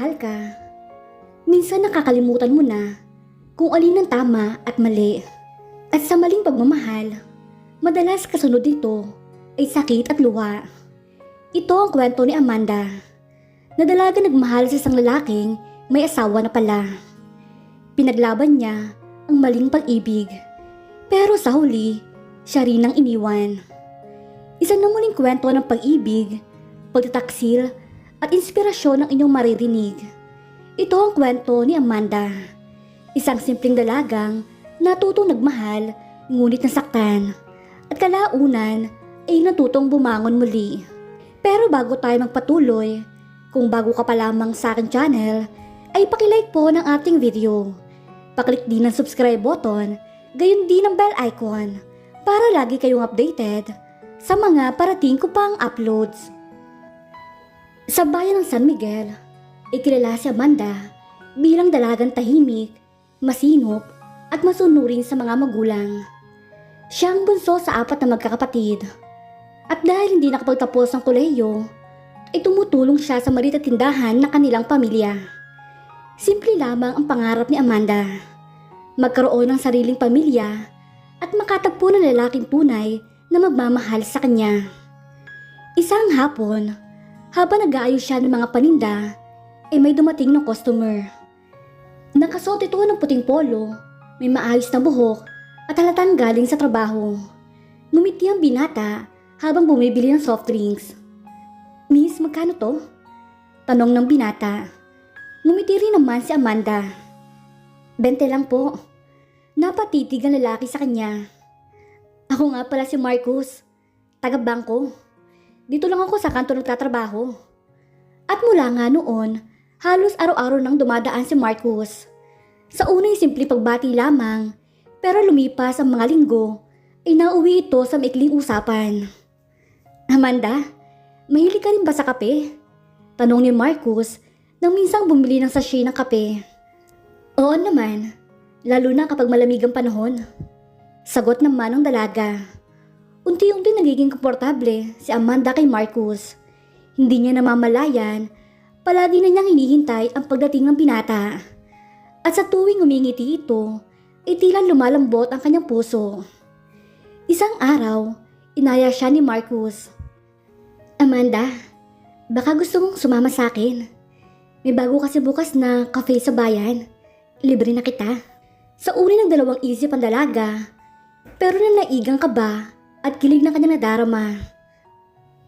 Nagmahal ka, minsan nakakalimutan mo na kung alin ang tama at mali. At sa maling pagmamahal, madalas kasunod dito ay sakit at luha. Ito ang kwento ni Amanda, na dalaga nagmahal sa isang lalaking may asawa na pala. Pinaglaban niya ang maling pag-ibig, pero sa huli, siya rin ang iniwan. Isa na muling kwento ng pag-ibig, pagtataksil at inspirasyon ang inyong maririnig. Ito ang kwento ni Amanda, isang simpleng dalagang natutong nagmahal ngunit nasaktan at kalaunan ay natutong bumangon muli. Pero bago tayo magpatuloy, kung bago ka pa lamang sa aking channel, ay pakilike po ng ating video. Paklik din ang subscribe button, gayon din ang bell icon para lagi kayong updated sa mga parating ko pang uploads. Sa bayan ng San Miguel, ikilala si Amanda bilang dalagang tahimik, masinop at masunurin sa mga magulang. Siya ang bunso sa apat na magkakapatid. At dahil hindi nakapagtapos ng kolehiyo, ay tumutulong siya sa maliit at tindahan ng kanilang pamilya. Simple lamang ang pangarap ni Amanda. Magkaroon ng sariling pamilya at makatagpo ng lalaking tunay na magmamahal sa kanya. Isang hapon, habang nag-aayos siya ng mga paninda, ay may dumating ng customer. Nakasuot ito ng puting polo, may maayos na buhok at halatang galing sa trabaho. Ngumiti ang binata habang bumibili ng soft drinks. Miss, magkano to? Tanong ng binata. Ngumiti rin naman si Amanda. Bente lang po. Napatitig ang lalaki sa kanya. Ako nga pala si Marcus, taga-bangko. Dito lang ako sa kanto nagtatrabaho. At mula nga noon, halos araw-araw nang dumadaan si Marcus. Sa unay simple pagbati lamang, pero lumipas ang mga linggo, ay nauwi ito sa maikling usapan. Amanda, mahilig ka rin ba sa kape? Tanong ni Marcus nang minsang bumili ng sachet ng kape. Oo naman, lalo na kapag malamig ang panahon. Sagot naman ng dalaga. Unti-unti nagiging komportable si Amanda kay Marcus. Hindi niya namamalayan, palagi na niyang hinihintay ang pagdating ng binata. At sa tuwing umingiti ito, ay tila lumalambot ang kanyang puso. Isang araw, inaya siya ni Marcus. Amanda, baka gusto mong sumama sa akin. May bago kasi bukas na cafe sa bayan. Libre na kita. Sa uri ng dalawang isip ang dalaga, pero nanaigang ka ba at kilig na kanyang nadarama.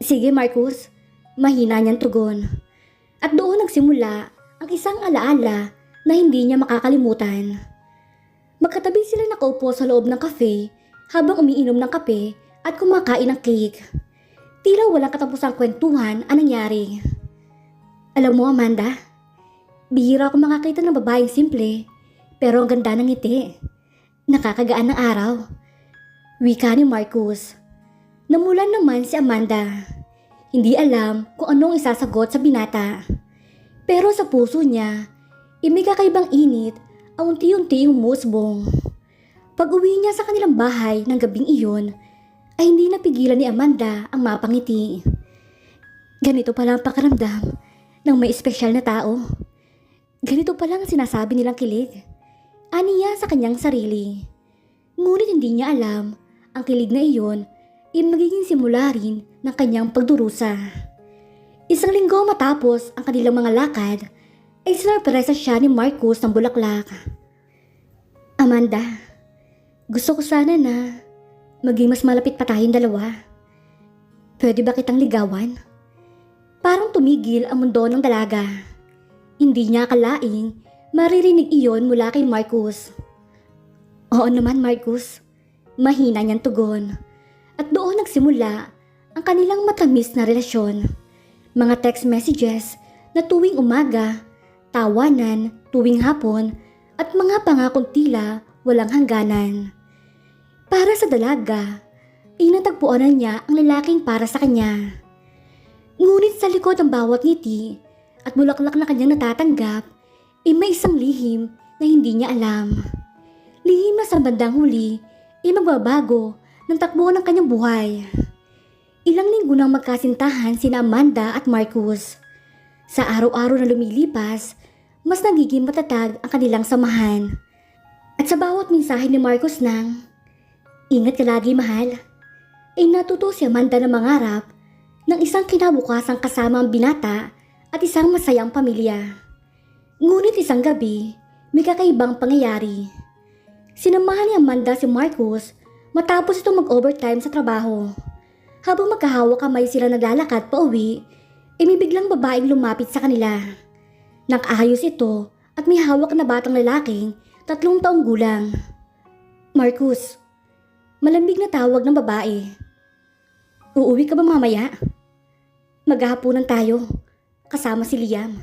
Sige Marcus, mahina niyang tugon. At doon nagsimula ang isang alaala na hindi niya makakalimutan. Magkatabi sila nakaupo sa loob ng cafe habang umiinom ng kape at kumakain ng cake. Tila walang katapusang kwentuhan ang nangyari. Alam mo Amanda, bihira ako makakita ng babaeng simple pero ang ganda ng ngiti. Nakakagaan ng araw. Wika ni Marcus. Namulan naman si Amanda. Hindi alam kung anong isasagot sa binata. Pero sa puso niya, imig kakaibang init ang unti-unti umusbong. Pag uwi niya sa kanilang bahay ng gabing iyon, ay hindi napigilan ni Amanda ang mapangiti. Ganito pala ang pakaramdam ng may espesyal na tao. Ganito pala ang sinasabi nilang kilig. Aniya sa kanyang sarili. Ngunit hindi niya alam ang kilig na iyon ay magiging simula rin ng kanyang pagdurusa. Isang linggo matapos ang kanilang mga lakad, ay sinurpresa siya ni Marcus ng bulaklak. Amanda, gusto ko sana na maging mas malapit pa tayong dalawa. Pwede ba kitang ligawan? Parang tumigil ang mundo ng dalaga. Hindi niya akalaing maririnig iyon mula kay Marcus. Oo naman Marcus, mahina niyang tugon. At doon nagsimula ang kanilang matamis na relasyon. Mga text messages na tuwing umaga, tawanan tuwing hapon, at mga pangakong tila walang hangganan. Para sa dalaga, inatagpuan na niya ang lalaking para sa kanya. Ngunit sa likod ng bawat ngiti at bulaklak na kanyang natatanggap, ay may isang lihim na hindi niya alam. Lihim na sa bandang huli ay magbabago ng takbo ng kanyang buhay. Ilang linggo nang magkasintahan sina Amanda at Marcus. Sa araw-araw na lumilipas, mas nagiging matatag ang kanilang samahan. At sa bawat mensahe ni Marcos nang, Ingat ka lagi mahal, ay natuto si Amanda na mangarap ng isang kinabukasang kasama ang binata at isang masayang pamilya. Ngunit isang gabi, may kakaibang pangyayari. Sinamahan ni Amanda si Marcos matapos itong mag-overtime sa trabaho. Habang magkahawak kamay sila naglalakad pa uwi, ay may biglang babaeng lumapit sa kanila. Nakaayos ito at may hawak na batang lalaking tatlong taong gulang. Marcus, malambig na tawag ng babae. Uuwi ka ba mamaya? Maghahaponan tayo, kasama si Liam.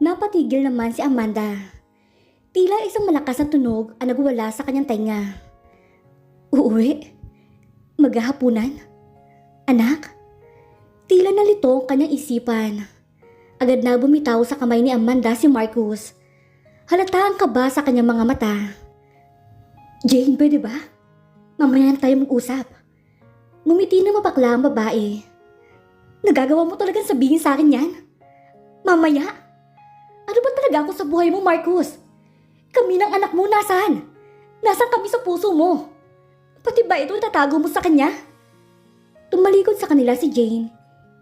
Napatigil naman si Amanda. Tila isang malakas na tunog ang nagwala sa kanyang tenga. Uuwi? Maghahaponan? Anak? Tila nalito ang kanyang isipan. Agad na bumitaw sa kamay ni Amanda si Marcus. Halata ang kaba sa kanyang mga mata. Jane, pwede ba? Mamaya na tayo mag-usap. Ngumiti na mapakla ang babae. Nagagawa mo talagang sabihin sa akin yan? Mamaya? Ano ba talaga ako sa buhay mo, Marcus? Kami ng anak mo, nasaan? Nasaan kami sa puso mo? Pati ba ito tatago mo sa kanya? Tumalikod sa kanila si Jane.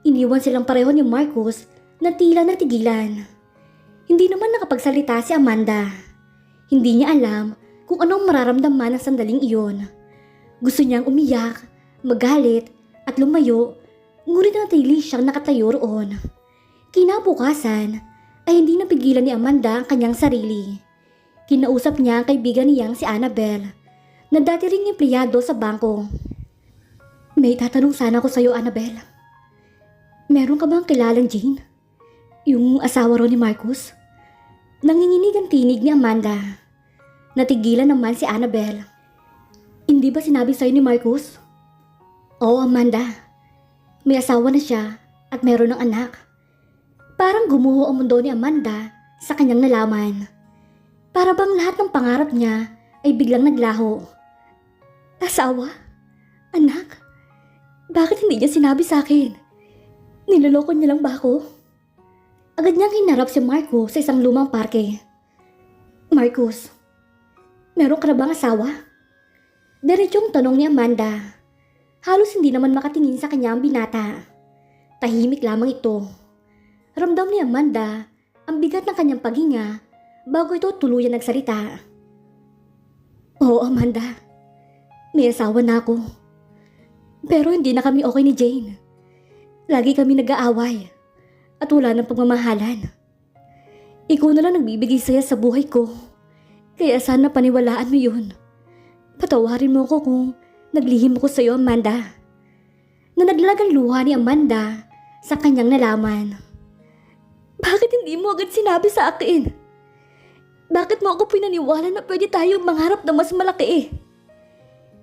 Iniwan silang pareho ni Marcus na tila natigilan. Hindi naman nakapagsalita si Amanda. Hindi niya alam kung anong mararamdaman ng sandaling iyon. Gusto niyang umiyak, magalit, at lumayo, ngunit natili siyang nakatayo roon. Kinabukasan, ay hindi napigilan ni Amanda ang kanyang sarili. Kinausap niya ang kaibigan niyang si Annabel, na dati ring empleyado sa bangko. May tatanong sana ako sa'yo, Annabel. Meron ka bang kilalang Jean? Yung asawa ro ni Marcus? Nanginginig ang tinig ni Amanda. Natigilan naman si Annabel. Hindi ba sinabi sa'yo ni Marcus? Oo, Amanda. May asawa na siya at meron ng anak. Parang gumuho ang mundo ni Amanda sa kanyang nalaman. Para bang lahat ng pangarap niya ay biglang naglaho. Asawa? Anak? Bakit hindi niya sinabi sa akin? Niloloko niya lang ba ako? Agad niyang hinarap si Marco sa isang lumang parke. Marcus, meron ka na bang asawa? Diretsyong tanong ni Amanda. Halos hindi naman makatingin sa kanya ang binata. Tahimik lamang ito. Ramdam ni Amanda ang bigat ng kanyang paghinga bago ito tuluyan nagsalita. Oo, Amanda. May asawa na ako. Pero hindi na kami okay ni Jane. Lagi kami nag-aaway at wala ng pagmamahalan. Ikaw na lang nagbibigay saya sa buhay ko. Kaya sana paniwalaan mo yun. Patawarin mo ako kung naglihim ako sa iyo, Amanda. Na naglagang luha ni Amanda sa kanyang nalaman. Bakit hindi mo agad sinabi sa akin? Bakit mo ako pinaniwala na pwede tayong mangarap na mas malaki?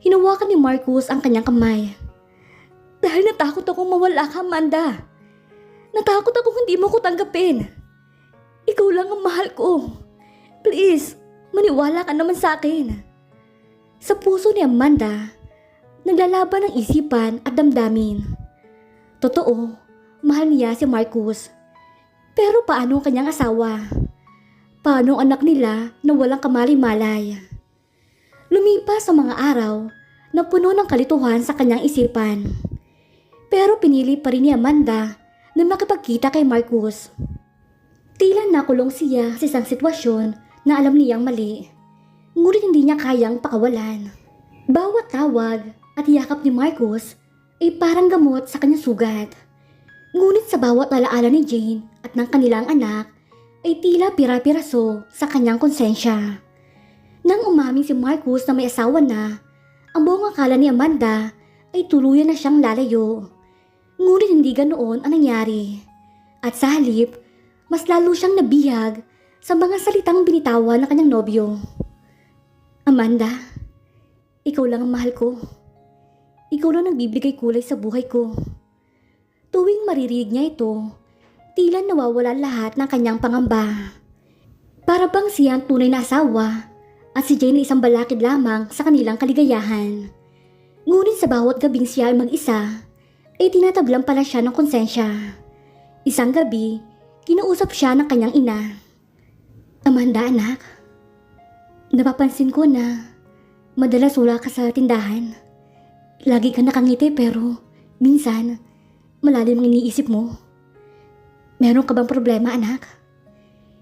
Hinawakan ni Marcus ang kanyang kamay. Dahil natakot akong mawala ka, Amanda. Natakot akong hindi mo ko tanggapin. Ikaw lang ang mahal ko. Please, maniwala ka naman sa akin. Sa puso ni Amanda, naglalaban ang isipan at damdamin. Totoo, mahal niya si Marcus. Pero paano ang kanyang asawa? Paano ang anak nila na walang kamali-malay? Lumipas ang mga araw na puno ng kalituhan sa kanyang isipan. Pero pinili pa rin ni Amanda na makipagkita kay Marcus. Tila nakulong siya sa isang sitwasyon na alam niyang mali. Ngunit hindi niya kayang pakawalan. Bawat tawag at yakap ni Marcus ay parang gamot sa kanyang sugat. Ngunit sa bawat alaala ni Jane at ng kanilang anak ay tila pira-piraso sa kanyang konsensya. Nang umaming si Marcus na may asawa na, ang buong akala ni Amanda ay tuluyan na siyang lalayo. Ngunit hindi ganoon ang nangyari. At sa halip, mas lalo siyang nabihag sa mga salitang binitawan ng kanyang nobyo. Amanda, ikaw lang ang mahal ko. Ikaw lang nagbibigay kulay sa buhay ko. Tuwing maririnig niya ito, tila nawawala lahat ng kanyang pangamba. Para bang siya ang tunay na asawa at si Jane ay isang balakid lamang sa kanilang kaligayahan. Ngunit sa bawat gabing siya ay mag-isa, ay tinatablang pala siya ng konsensya. Isang gabi, kinausap siya ng kanyang ina. Amanda anak, napapansin ko na madalas wala ka sa tindahan. Lagi ka nakangiti pero minsan malalim ang iniisip mo. Meron ka bang problema anak?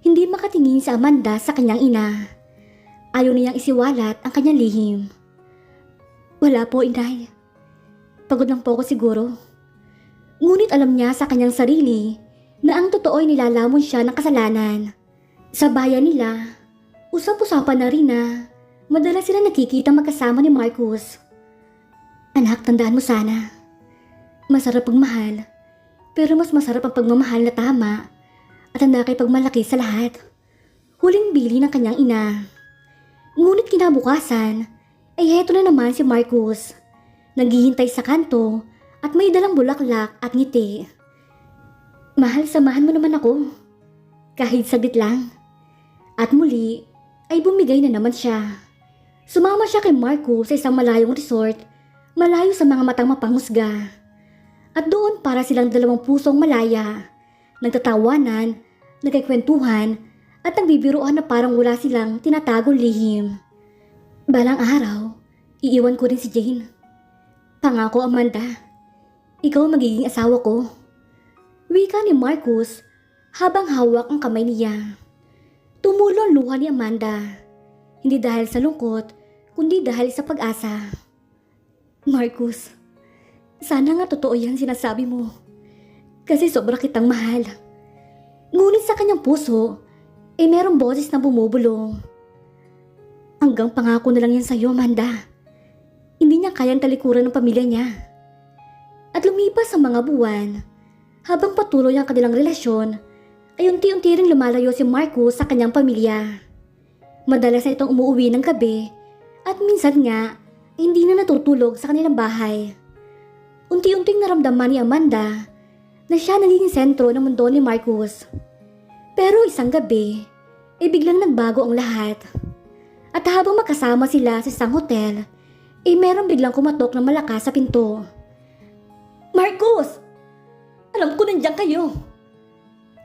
Hindi makatingin si Amanda sa kanyang ina. Ayaw niyang isiwalat ang kanyang lihim. Wala po, inay. Pagod lang po ako siguro. Ngunit alam niya sa kanyang sarili na ang totoo ay nilalamon siya ng kasalanan. Sa bayan nila, usap-usapan na rin na madalas sila nakikita magkasama ni Marcus. Anak, tandaan mo sana. Masarap pagmahal, pero mas masarap ang pagmamahal na tama at ang nakipagmalaki sa lahat. Huling bili ng kanyang ina. Ngunit kinabukasan, ay heto na naman si Marcus. Naghihintay sa kanto at may dalang bulaklak at ngiti. Mahal, samahan mo naman ako. Kahit saglit lang. At muli, ay bumigay na naman siya. Sumama siya kay Marcus sa isang malayong resort, malayo sa mga matang mapanghusga. At doon para silang dalawang pusong malaya, nagtatawanan, nagkikwentuhan, at nagbibiruan na parang wala silang tinatagong lihim. Balang araw, iiwan ko rin si Jane. Pangako, Amanda. Ikaw magiging asawa ko. Wika ni Marcus habang hawak ang kamay niya. Tumulo ang luha ni Amanda. Hindi dahil sa lungkot, kundi dahil sa pag-asa. Marcus, sana nga totoo yan sinasabi mo. Kasi sobra kitang mahal. Ngunit sa kanyang puso, eh merong boses na bumubulong. Hanggang pangako na lang yan sa'yo, Amanda. Hindi niya kayang talikuran ng pamilya niya. At lumipas ang mga buwan, habang patuloy ang kanilang relasyon, ay unti-unti ring lumalayo si Marcus sa kanyang pamilya. Madalas na itong umuwi ng gabi at minsan nga hindi na natutulog sa kanilang bahay. Unti-unting naramdaman ni Amanda na siya naging sentro ng mundo ni Marcus. Pero isang gabi, ay biglang nagbago ang lahat. At habang makasama sila sa isang hotel, ay meron biglang kumatok ng malakas sa pinto. Marcus! Alam ko nandiyan kayo.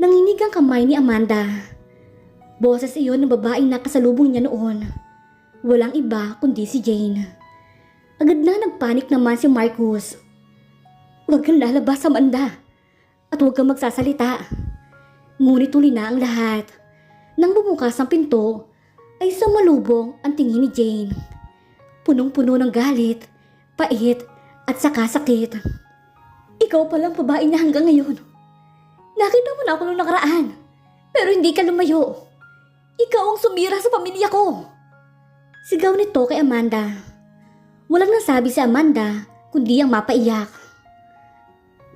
Nanginig ang kamay ni Amanda. Boses iyon ng babaeng nakasalubong niya noon. Walang iba kundi si Jane. Agad na nagpanik naman si Marcus. Huwag kang lalabas, Amanda. At huwag kang magsasalita. Ngunit tuloy na ang lahat. Nang bumukas ang pinto, ay sumalubong ang tingin ni Jane. Punong-puno ng galit, pait, at saka sakit. Ikaw palang babae niya hanggang ngayon. Nakita mo na ako nung nakaraan, pero hindi ka lumayo. Ikaw ang sumira sa pamilya ko. Sigaw nito kay Amanda. Walang nasabi si Amanda, kundi ang mapaiyak.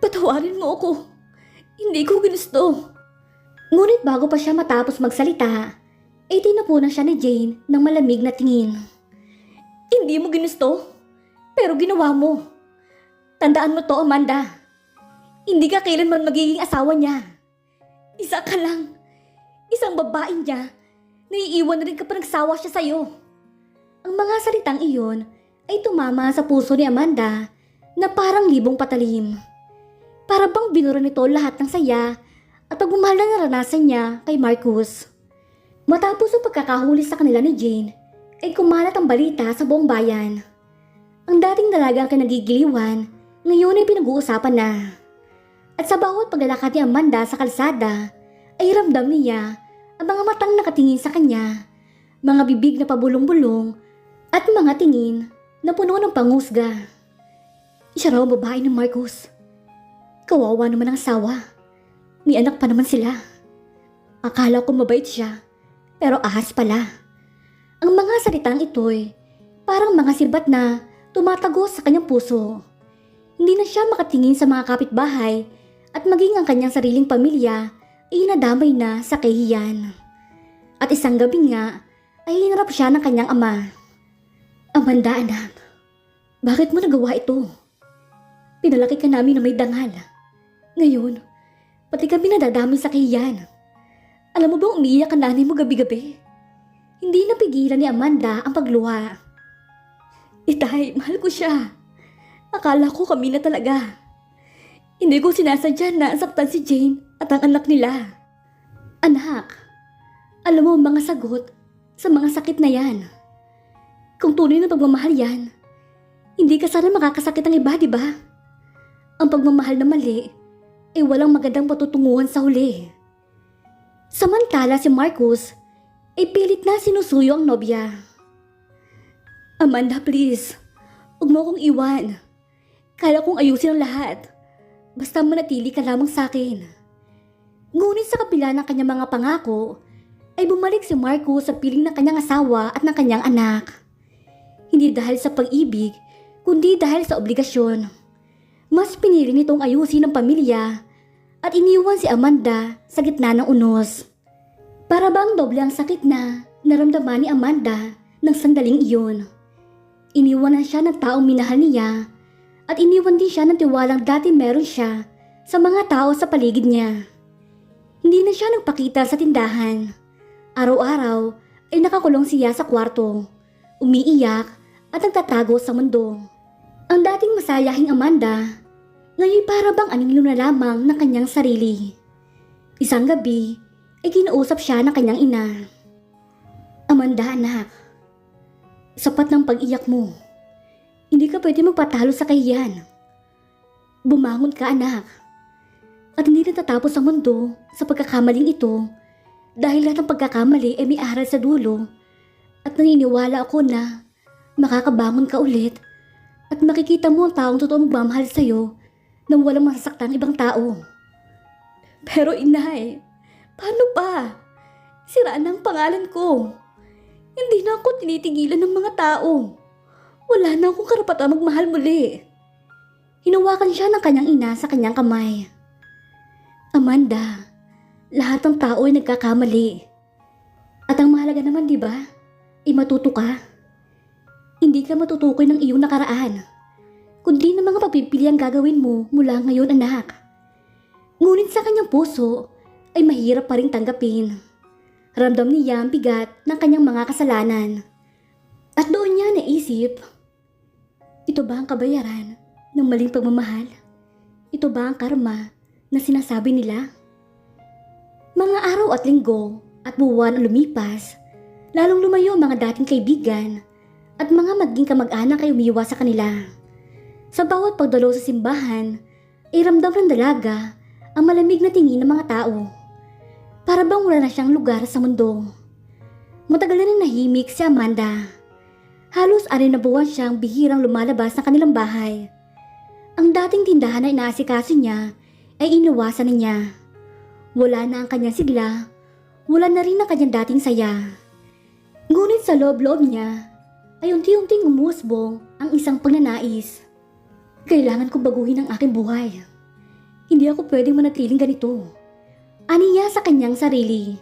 Patawarin mo ako. Hindi ko ginusto. Ngunit bago pa siya matapos magsalita, ay tinapunan siya ni Jane ng malamig na tingin. Hindi mo ginusto, pero ginawa mo. Tandaan mo to, Amanda. Hindi ka kailanman magiging asawa niya. Isa ka lang. Isang babae niya. Naiiwan na rin kapag nagsawa siya sa'yo. Ang mga salitang iyon ay tumama sa puso ni Amanda na parang libong patalim. Para bang binura nito lahat ng saya at pagmamahal na naranasan niya kay Marcus. Matapos ang pagkakahuli sa kanila ni Jane, ay kumalat ang balita sa buong bayan. Ang dating dalagang kinagigiliwan, ngayon ay pinag-uusapan na. At sa bawat paglalakad ni Amanda sa kalsada, ay ramdam niya ang mga matang nakatingin sa kanya, mga bibig na pabulong-bulong, at mga tingin na puno ng pangusga. Siya raw ang babae ni Marcos. Kawawa naman ang asawa. May anak pa naman sila. Akala ko mabait siya, pero ahas pala. Ang mga salitang ito'y parang mga sibat na tumatagos sa kanyang puso. Hindi na siya makatingin sa mga kapitbahay at maging ang kanyang sariling pamilya ay nadamay na sa kahiyan. At isang gabi nga ay hinarap siya ng kanyang ama. Amanda anak, bakit mo nagawa ito? Pinalaki ka namin na may dangal. Ngayon, pati kami nadadami sa kahiyan. Alam mo ba umiiyak ang nanay mo gabi-gabi? Hindi napigilan ni Amanda ang pagluha. Itay, mahal ko siya. Akala ko kami na talaga. Hindi ko sinasadya na saktan si Jane at ang anak nila. Anak, alam mo ang mga sagot sa mga sakit na yan. Kung tunay na pagmamahal yan, hindi ka sana makakasakit ng iba, di ba? Ang pagmamahal na mali, ay walang magandang patutunguhan sa huli. Samantala si Marcus, ay pilit na sinusuyo ang nobya. Amanda, please. Huwag mo akong iwan. Kaya kong ayusin ang lahat. Basta manatili ka lamang sa akin. Ngunit sa kapila ng kanyang mga pangako, ay bumalik si Marcus sa piling ng kanyang asawa at ng kanyang anak. Hindi dahil sa pag-ibig, kundi dahil sa obligasyon. Mas pinili nitong ayusin ang pamilya at iniwan si Amanda sa gitna ng unos. Para bang doble ang sakit na naramdaman ni Amanda ng sandaling iyon. Iniwanan siya ng taong minahal niya at iniwan din siya ng tiwalang dati meron siya sa mga tao sa paligid niya. Hindi na siya nagpakita sa tindahan. Araw-araw ay nakakulong siya sa kwarto, umiiyak at nagtatago sa mundo. Ang dating masayahing Amanda, ngayon para bang anino na lamang ng kanyang sarili. Isang gabi ay kinausap siya ng kanyang ina. Amanda anak, sapat ng pag-iyak mo. Hindi ka pwede magpatalo sa kahiyan. Bumangon ka anak. At hindi natatapos ang mundo sa pagkakamaling ito dahil lahat ng pagkakamali ay may aral sa dulo at naniniwala ako na makakabangon ka ulit at makikita mo ang taong totoong magmamahal sa'yo nang walang masasaktan ibang tao. Pero inay, paano pa? Siraan ang pangalan ko. Hindi na ako tinitigilan ng mga tao. Wala na akong karapatan magmahal muli. Hinawakan siya ng kanyang ina sa kanyang kamay. Amanda, lahat ng tao ay nagkakamali. At ang mahalaga naman, di ba? Ay matuto ka. Hindi ka matutukoy ng iyong nakaraan. Kundi ng mga pagpipili ang gagawin mo mula ngayon, anak. Ngunit sa kanyang puso ay mahirap pa rin tanggapin. Ramdam niya ang bigat ng kanyang mga kasalanan. At doon niya naisip, ito ba ang kabayaran ng maling pagmamahal? Ito ba ang karma na sinasabi nila? Mga araw at linggo at buwan ang lumipas, lalong lumayo ang mga dating kaibigan at mga maging kamag-anak ay umiiwas sa kanila. Sa bawat pagdalo sa simbahan, ay ramdam ng dalaga ang malamig na tingin ng mga tao. Para bang wala na siyang lugar sa mundo. Matagal na nahimik si Amanda. Halos arin na buwan siyang bihirang lumalabas ng kanilang bahay. Ang dating tindahan na inaasikaso niya ay iniwasan na niya. Wala na ang kanyang sigla, wala na rin ang kanyang dating saya. Ngunit sa loob-loob niya ay unti-unting umusbong ang isang pagnanais. Kailangan kong baguhin ang aking buhay. Hindi ako pwedeng manatiling ganito. Aniya sa kanyang sarili.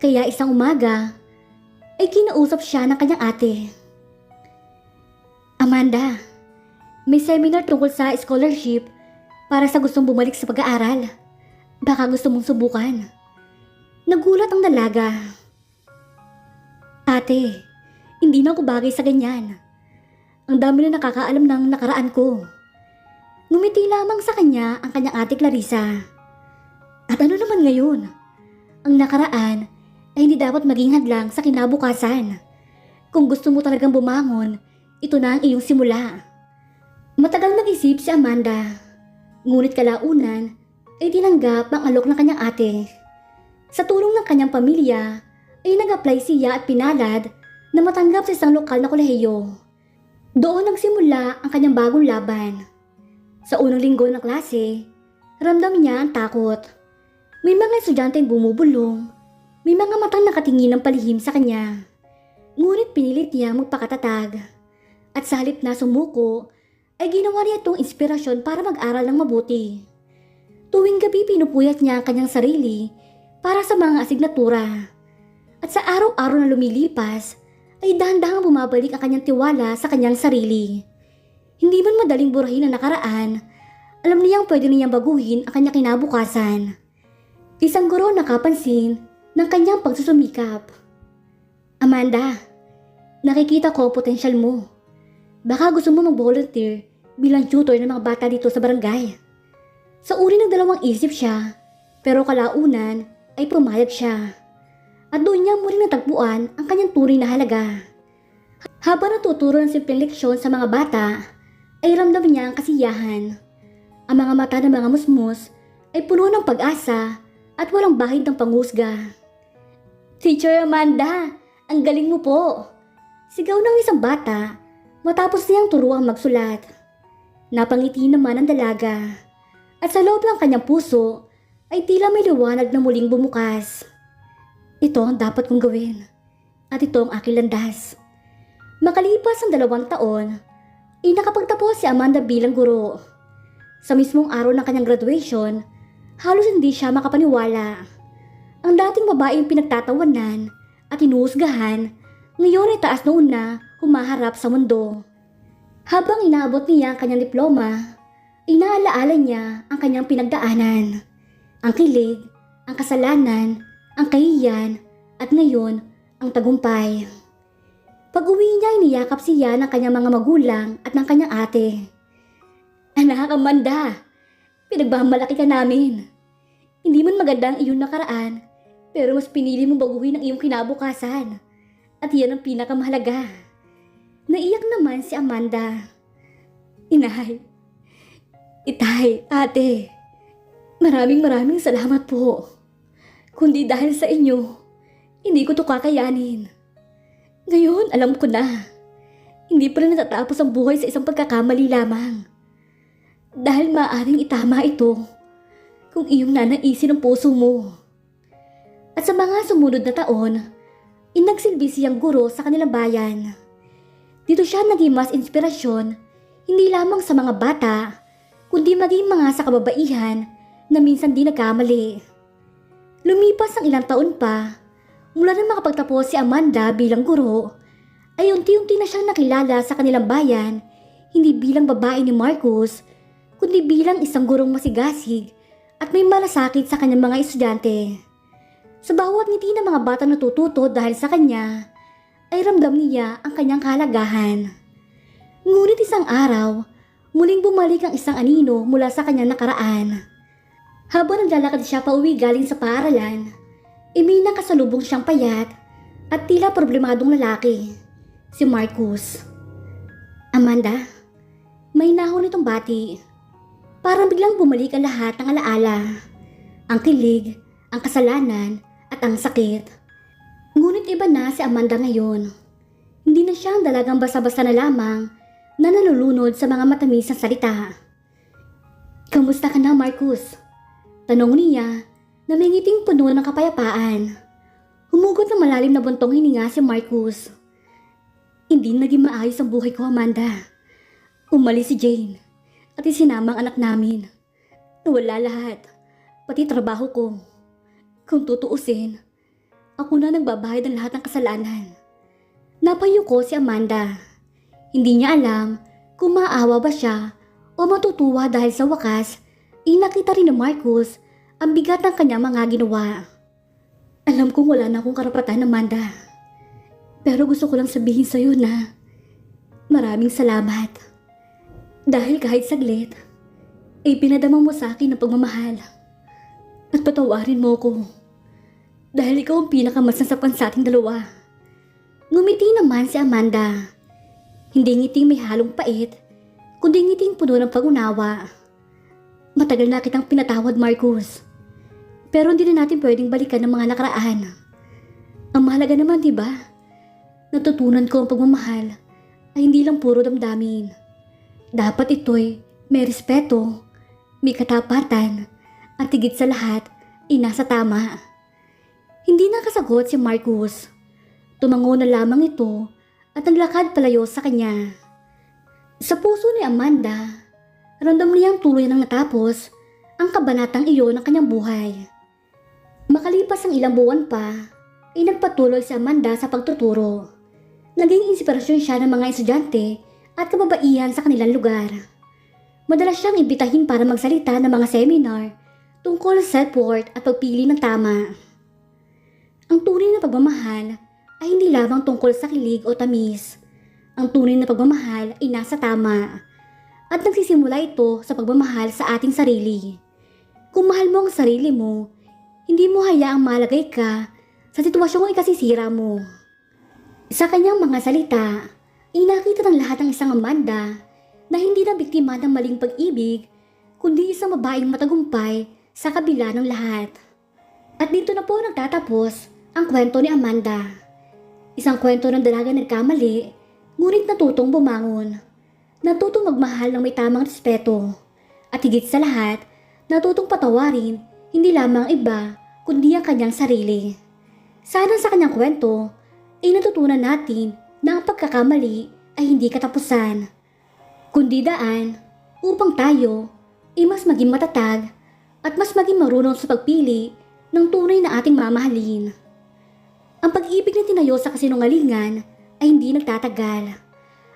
Kaya isang umaga ay kinausap siya ng kanyang ate. Amanda, may seminar tungkol sa scholarship para sa gustong bumalik sa pag-aaral. Baka gusto mong subukan. Nagulat ang dalaga. Ate, hindi na ako bagay sa ganyan. Ang dami na nakakaalam ng nakaraan ko. Ngumiti lamang sa kanya ang kanyang ate Clarissa. At ano naman ngayon? Ang nakaraan ay hindi dapat maging hadlang sa kinabukasan. Kung gusto mo talagang bumangon, ito na ang iyong simula. Matagal nag-isip si Amanda. Ngunit kalaunan ay tinanggap ang alok ng kanyang ate. Sa tulong ng kanyang pamilya ay nag-apply siya at pinalad na matanggap sa isang lokal na kolehiyo. Doon nagsimula ang kanyang bagong laban. Sa unang linggo ng klase, ramdam niya ang takot. May mga estudyanteng bumubulong, may mga matang nakatingin ng palihim sa kanya. Ngunit pinilit niya magpakatatag. At sa halip na sumuko, ay ginawa niya itong inspirasyon para mag-aral ng mabuti. Tuwing gabi pinupuyat niya ang kanyang sarili para sa mga asignatura. At sa araw-araw na lumilipas, ay dahan-dahang bumabalik ang kanyang tiwala sa kanyang sarili. Hindi man madaling burahin ang nakaraan, alam niyang pwede niyang baguhin ang kanyang kinabukasan. Isang guro nakapansin ng kanyang pagsusumikap. Amanda, nakikita ko ang potensyal mo. Baka gusto mo mag-volunteer bilang tutor ng mga bata dito sa barangay. Sa uri ng dalawang isip siya, pero kalaunan ay pumayag siya. At doon niya muling natagpuan ang kanyang tunay na halaga. Habang natuturo ng simpleng leksyon sa mga bata, ay ramdam niya ang kasiyahan. Ang mga mata ng mga musmus ay puno ng pag-asa at walang bahid ng panghusga. Teacher Amanda, ang galing mo po! Sigaw ng isang bata matapos niyang turuang magsulat. Napangiti naman ang dalaga at sa loob ng kanyang puso ay tila may liwanag na muling bumukas. Ito ang dapat kong gawin at ito ang aking landas. Makalipas ang dalawang taon, ay nakapagtapos si Amanda bilang guro. Sa mismong araw ng kanyang graduation, halos hindi siya makapaniwala. Ang dating babaeng pinagtatawanan at inuusgahan, ngayon ay taas noon na humaharap sa mundo. Habang inaabot niya ang kanyang diploma, inaalaala niya ang kanyang pinagdaanan. Ang kilig, ang kasalanan, ang kahiyan, at ngayon, ang tagumpay. Pag-uwi niya, iniyakap siya ng kanyang mga magulang at ng kanyang ate. Anak, Amanda, pinagmamalaki ka namin. Hindi man maganda ang iyong nakaraan, pero mas pinili mo baguhin ang iyong kinabukasan. At yan ang pinakamahalaga. Naiyak naman si Amanda. Inay, itay, ate, maraming maraming salamat po. Kundi dahil sa inyo, hindi ko to kakayanin. Ngayon, alam ko na. Hindi pa rin natatapos ang buhay sa isang pagkakamali lamang. Dahil maaaring itama ito kung iyong nanaisin ang puso mo. At sa mga sumunod na taon, inagsilbi siyang guro sa kanilang bayan. Dito siya naging mas inspirasyon, hindi lamang sa mga bata, kundi maging mga sa kababaihan na minsan di nagkamali. Lumipas ang ilang taon pa, mula nang makapagtapos si Amanda bilang guro, ay unti-unti na siyang nakilala sa kanilang bayan, hindi bilang babae ni Marcus, kundi bilang isang gurong masigasig at may malasakit sa kanyang mga estudyante. Sa bawat ngiti ng mga bata natututo dahil sa kanya, ay ramdam niya ang kanyang kahalagahan. Ngunit isang araw, muling bumalik ang isang anino mula sa kanyang nakaraan. Habang naglalakad siya pa uwi galing sa paaralan, ay may nakasalubong siyang payat at tila problemadong lalaki, si Marcus. Amanda, may nahon itong bati. Parang biglang bumalik ang lahat ng alaala. Ang kilig, ang kasalanan, at ang sakit. Ngunit iba na si Amanda ngayon. Hindi na siya ang dalagang basa-basa na lamang na nalulunod sa mga matamis na salita. Kamusta ka na, Marcus? Tanong niya na may ngiting puno ng kapayapaan. Humugot ng malalim na buntong hininga si Marcus. Hindi naging maayos ang buhay ko, Amanda. Umalis si Jane at isinama ang anak namin. Wala lahat, pati trabaho ko. Kung tutuusin, ako na nagbabayad ng lahat ng kasalanan. Napayo ko si Amanda. Hindi niya alam kung maawa ba siya o matutuwa dahil sa wakas, inakita rin ni Marcus ang bigat ng kanyang mga ginawa. Alam kong wala na akong karapatan, Amanda. Pero gusto ko lang sabihin sa'yo na maraming salamat. Dahil kahit saglit, ay pinadama mo sa akin ang pagmamahal. At patawarin mo ko. Dahil ikaw ang pinakamasasaktan sa ating dalawa. Ngumiti naman si Amanda. Hindi ngiting may halong pait, kundi ngiting puno ng pag-unawa. Matagal na kitang pinatawad, Marcus. Pero hindi na natin pwedeng balikan ng mga nakaraan. Ang mahalaga naman, di ba? Natutunan ko ang pagmamahal ay hindi lang puro damdamin. Dapat ito'y may respeto, may katapatan, at higit sa lahat, inasa tama. Hindi nakasagot si Marcus. Tumango na lamang ito at naglakad palayo sa kanya. Sa puso ni Amanda, ramdam niyang tuloy nang natapos ang kabanatang iyon ng kanyang buhay. Makalipas ang ilang buwan pa, ay nagpatuloy si Amanda sa pagtuturo. Naging inspirasyon siya ng mga estudyante at kababaihan sa kanilang lugar. Madalas siyang imbitahin para magsalita ng mga seminar tungkol sa self-worth at pagpili ng tama. Ang tunay na pagmamahal ay hindi lamang tungkol sa kilig o tamis. Ang tunay na pagmamahal ay nasa tama. At nagsisimula ito sa pagmamahal sa ating sarili. Kung mahal mo ang sarili mo, hindi mo hayaang malagay ka sa sitwasyong ikasisira mo. Sa kanyang mga salita, inakita ng lahat ng isang Amanda na hindi na biktima ng maling pag-ibig, kundi isang babaeng matagumpay sa kabila ng lahat. At dito na po nagtatapos ang kwento ni Amanda. Isang kwento ng dalaga nagkamali, ngunit natutong bumangon. Natutong magmahal ng may tamang respeto. At higit sa lahat, natutong patawarin hindi lamang iba, kundi ang kanyang sarili. Sana sa kanyang kwento, ay natutunan natin na ang pagkakamali ay hindi katapusan, kundi daan upang tayo ay mas maging matatag at mas maging marunong sa pagpili ng tunay na ating mamahalin. Ang pag-ibig na tinayo sa kasinungalingan ay hindi nagtatagal.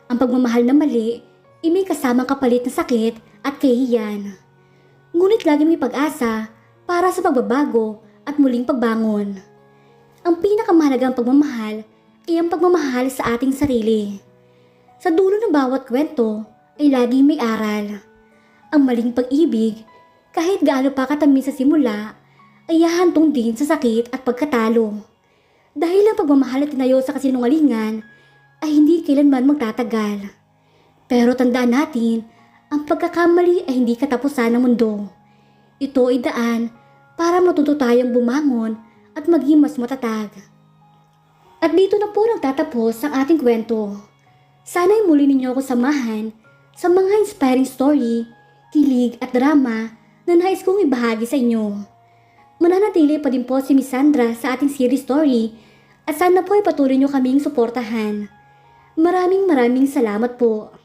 Ang pagmamahal na mali may kasamang kapalit na sakit at kahiyan. Ngunit lagi may pag-asa para sa pagbabago at muling pagbangon. Ang pinakamahalagang pagmamahal ay ang pagmamahal sa ating sarili. Sa dulo ng bawat kwento ay laging may aral. Ang maling pag-ibig, kahit gaano pa katamis sa simula, ay hahantong din sa sakit at pagkatalo. Dahil ang pagmamahal na tinayo sa kasinungalingan ay hindi kailanman magtatagal. Pero tandaan natin, ang pagkakamali ay hindi katapusan ng mundo. Ito ay daan para matuto tayong bumangon at maging mas matatag. At dito na po nagtatapos ang ating kwento. Sana'y muli ninyo ako samahan sa mga inspiring story, kilig at drama na nais kong ibahagi sa inyo. Mananatili pa din po si Miss Sandra sa ating series story at sana po ay patuloy nyo kaming suportahan. Maraming maraming salamat po.